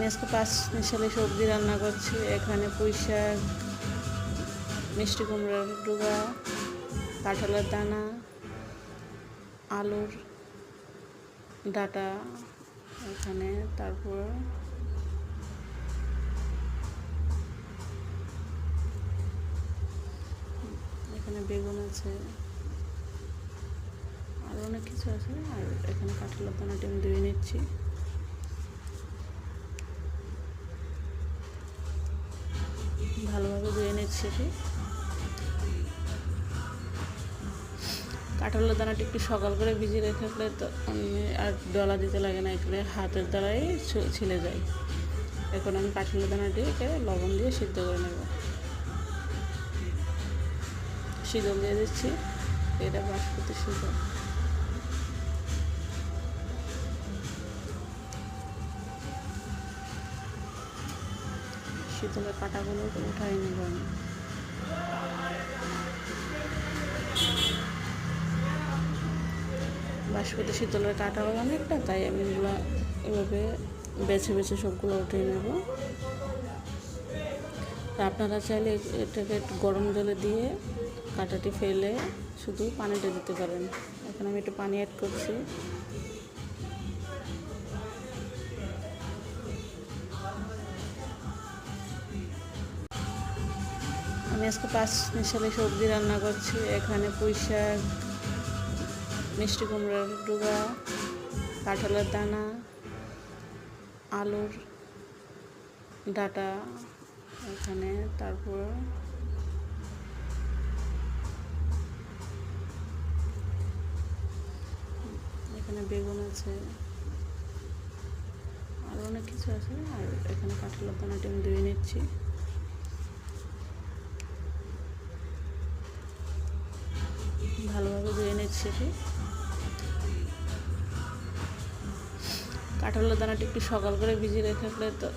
আমি আজকে পাঁচ মিশালি সবজি রান্না করছি। এখানে পুঁই শাক, মিষ্টি কুমড়োর ডুবা, কাঁঠালের দানা, আলুর ডাটা এখানে, তারপর এখানে বেগুন আছে আরও অনেক কিছু আছে। আর এখানে কাঁঠালের দানাটি আমি ধুয়ে নিচ্ছি। ভালোভাবে ধুয়ে নিচ্ছি এটি কাঁঠালের দানাটি একটু সকাল করে ভিজিয়ে রেখে তো আর ডলা দিতে লাগে না এখানে হাতের দ্বারাই ছিলে যায়। এখন আমি কাঁঠালের দানাটিকে লবণ দিয়ে সিদ্ধ করে নেব। শীতল দিয়ে দিচ্ছি, এটা বাসপতি শীতল শীতলের কাঁটাগুলো উঠাই নেব আমি। বাসপতি শীতলের কাঁটাও অনেকটা, তাই আমি এগুলো এভাবে বেছে বেছে সবগুলো উঠিয়ে নেব। আপনারা চাইলে এটাকে একটু গরম জলে দিয়ে কাঁটাটি ফেলে শুধু পানিটা দিতে পারেন। এখন আমি একটু পানি অ্যাড করছি। আমি আজকে পাঁচ মিশালি সবজি রান্না করছি। এখানে পুঁই শাক, মিষ্টি কুমড়োর ডুবা, কাঁঠালের দানা, আলুর ডাটা, এখানে তারপর এখানে বেগুন আছে আরও অনেক কিছু আছে। আর এখানে কাঁঠালের দানাটি আমি ধুয়ে নিচ্ছি। ভালোভাবে ধুয়ে নিচ্ছি এটি কাঁঠালের দানাটি একটু সকাল করে ভিজিয়ে রেখে তো